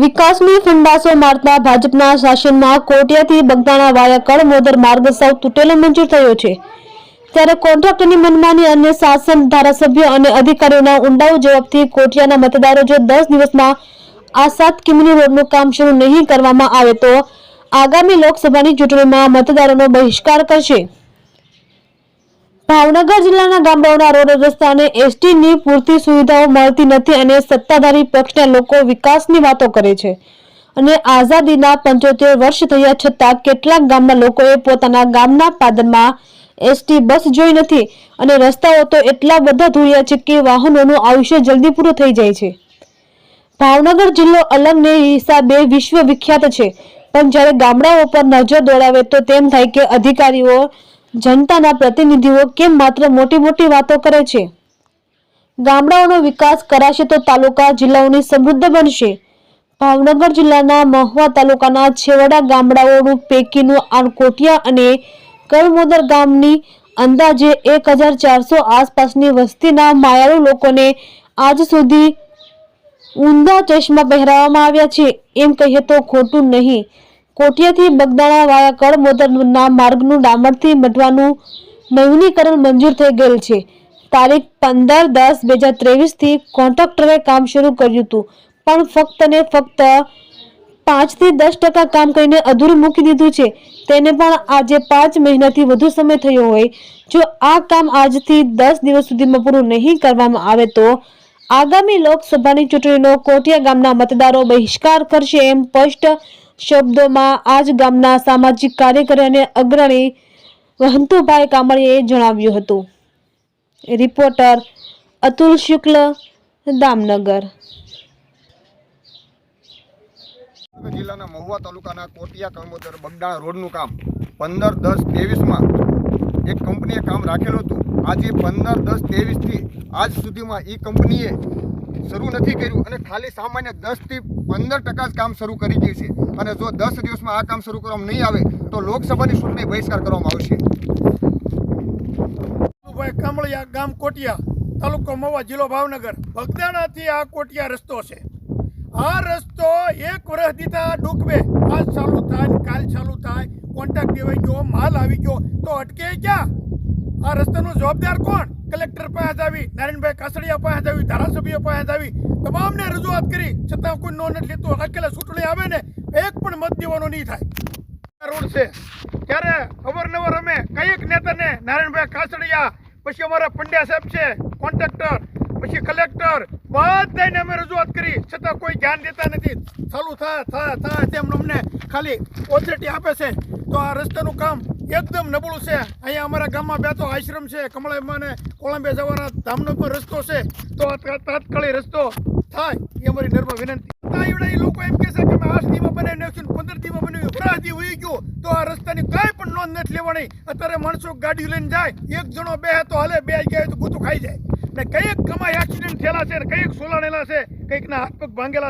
વિકાસની ફંડાસો મારતા ભાજપના શાસનમાં કોટિયાથી બગદાણા વાયા કળમોદર માર્ગ સૌ તૂટેલો મંજૂર થયો છે. ત્યારે કોન્ટ્રાક્ટરની મનમાની અને શાસન ધારાસભ્યો અને અધિકારીઓના ઊંડાઉ જવાબથી કોટિયાના મતદારો જો દસ દિવસમાં આ સાત કિમીની રોડનું કામ શરૂ નહીં કરવામાં આવે તો આગામી લોકસભાની ચૂંટણીમાં મતદારોનો બહિષ્કાર કરશે. ભાવનગર જિલ્લાના ગામડાઓના રોડ રસ્તાને એસટીની પૂરતી સુવિધાઓ મળતી નથી અને સત્તાધારી પક્ષના લોકો વિકાસની વાતો કરે છે. અને આઝાદીના પંચોતેર વર્ષ થયા છતાં કેટલાક ગામના લોકોએ પોતાના ગામના પાદરમાં એસટી બસ જોઈ નથી અને રસ્તાઓ તો એટલા બધા ધોયા છે કે વાહનોનું આયુષ્ય જલ્દી પૂરું થઈ જાય છે. ભાવનગર જિલ્લો અલંગને હિસાબે વિશ્વ વિખ્યાત છે. પણ જ્યારે ગામડાઓ પર નજર દોડાવે તો તેમ થાય કે અધિકારીઓ જનતાના પ્રતિનિધિઓ કેમ માત્ર મોટી મોટી વાતો કરે છે? ગામડાઓનો વિકાસ કરાશે તો તાલુકા જિલ્લાઓની સમૃદ્ધ બનશે. ભાવનગર જિલ્લાના મહુવા તાલુકાના છેવાડા ગામડાઓનું પૈકીનું આ કોટિયા અને કરમોદર ગામની અંદાજે એક હજાર ચારસો આસપાસની વસ્તીના માયાળુ લોકોને આજ સુધી ઊંધા ચશ્મા પહેરાવવામાં આવ્યા છે. એમ કહીએ તો ખોટું નહીં. કોટિયાથી બગદાણા વાયા કળમોદરના માર્ગનું ડામરથી મઢવાનું નવીનીકરણ મંજૂર થઈ ગયેલ છે. તારીખ પંદર દસ બે હજાર ત્રેવીસથી કોન્ટ્રાક્ટરે કામ શરૂ કર્યું હતું. પણ ફક્ત ને ફક્ત પાંચથી દસ ટકા કામ કરીને અધૂરું મૂકી દીધું છે. તેને પણ આજે પાંચ મહિનાથી વધુ સમય થયો હોય. જો આ કામ આજથી દસ દિવસ સુધીમાં પૂરું નહીં કરવામાં આવે તો આગામી લોકસભાની ચૂંટણીનો કોટિયા ગામના મતદારો બહિષ્કાર કરશે એમ સ્પષ્ટ શબ્દોમાં આજ ગામના સામાજિક કાર્યકર અને અગ્રણી વહંતુભાઈ કામળીએ જણાવ્યું હતું. રિપોર્ટર અતુલ શુક્લ, દામનગર. જિલ્લાના મહુવા તાલુકાના કોટિયા કમોદર બગડાણા રોડનું કામ પંદર દસ ત્રેવીસમાં એક કંપનીએ કામ રાખેલું હતું. આજે પંદર દસ ત્રેવીસથી આજ સુધીમાં એ કંપનીએ શરૂ નથી કર્યું અને ખાલી સામાન્ય દસથી પંદર ટકા જ કામ શરૂ કરી ગઈ છે. અને જો દસ દિવસમાં આ કામ શરૂ કરવામાં નહીં આવે, તો લોકસભાની ચૂંટણી બહિષ્કાર કરવામાં આવશે. કામળિયા ગામ કોટિયા, તાલુકો મવા જિલ્લો ભાવનગર. બગદાણાથી આ કોટિયા રસ્તો છે. આ રસ્તો એક વર્ષ દીધા ડૂકવે આજ ચાલુ થાય કાલ ચાલુ થાય. કોન્ટ્રાક્ટ દેવાઈ ગયો, માલ આવી ગયો. તો અટકે ક્યાં? આ રસ્તાનો જવાબદાર કોણ? કલેક્ટર પાસે આવી નારાયણભાઈ કાસડિયા પાસે આવી ધારાસભ્ય પાસે આવી તમામને રજૂઆત કરી, છતાં કોઈ નો નથી લેતું. અકેલે ચૂંટણી આવે ને, એક પણ મત દેવાનો નહીં થાય. રોડ છે. ત્યારે અવારનવાર અમે કંઈક નેતાને, નારાયણભાઈ કાસડિયા, પછી અમારા પંડ્યા સાહેબ છે, કોન્ટ્રાક્ટર, પછી કલેક્ટર, બધાને અમે રજૂઆત કરી, છતાં કોઈ ધ્યાન દેતા નથી. ચાલુ થાય થાય થાય તેમ અમને ખાલી ઓથોરિટી આપે છે. તો આ રસ્તાનું કામ એકદમ નબળું છે. અહીંયા અમારા ગામમાં બે તો આશ્રમ છે. કમળામાં ને કોળંબે જવાના ધામનો પણ રસ્તો છે. તો તાત્કાલિક રસ્તો થાય એ અમારી નર્મ વિનંતી. લોકો એમ કે છે કે મેં આઠ દીમાં બનાવી નાખ્યું પંદર દીમાં બનાવ્યું વરાહથી હોઈ ગયો. તો આ રસ્તાની કાંઈ પણ નોંધ નથી લેવાની. અત્યારે માણસો ગાડી લઈને જાય. એક જણો બે તો હાલે બે ગયા તો ગૂતું ખાઈ જાય. ને કંઈક કમાઈ એક્સિડન્ટ થયેલા છે ને કંઈક સોલાણેલા છે, કઈકના હાથ પગ ભાંગેલા છે.